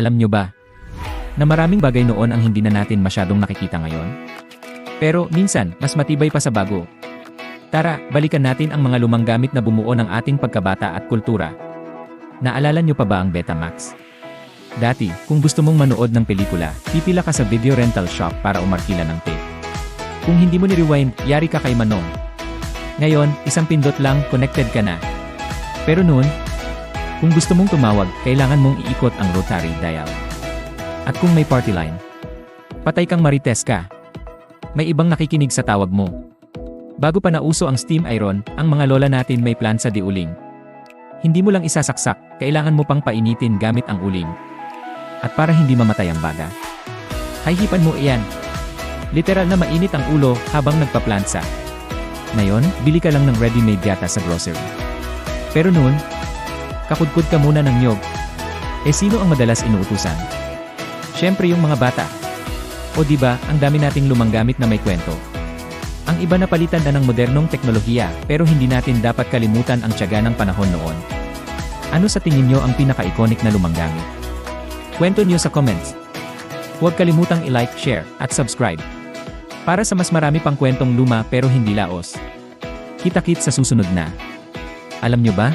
Alam nyo ba? Na maraming bagay noon ang hindi na natin masyadong nakikita ngayon? Pero minsan, mas matibay pa sa bago. Tara, balikan natin ang mga lumang gamit na bumuo ng ating pagkabata at kultura. Naalala nyo pa ba ang Betamax? Dati, kung gusto mong manood ng pelikula, pipila ka sa video rental shop para umarkila ng tape. Kung hindi mo ni-rewind, yari ka kay Manong. Ngayon, isang pindot lang, connected ka na. Pero noon, kung gusto mong tumawag, kailangan mong iikot ang rotary dial. At kung may party line, patay kang marites ka. May ibang nakikinig sa tawag mo. Bago pa nauso ang steam iron, ang mga lola natin may plan sa diuling. Hindi mo lang isasaksak, kailangan mo pang painitin gamit ang uling. At para hindi mamatay ang baga, hayhipan mo iyan. Literal na mainit ang ulo habang nagpaplansa. Ngayon, bili ka lang ng ready-made gata sa grocery. Pero noon, kakudkud ka muna ng nyog. Eh sino ang madalas inuutusan? Siyempre yung mga bata. O di ba, ang dami nating lumang gamit na may kwento. Ang iba na palitan na ng modernong teknolohiya, pero hindi natin dapat kalimutan ang tiyaga ng panahon noon. Ano sa tingin nyo ang pinaka-iconic na lumang gamit? Kwento nyo sa comments. Huwag kalimutang i-like, share, at subscribe. Para sa mas marami pang kwentong luma pero hindi laos. Kita-kit sa susunod na. Alam nyo ba,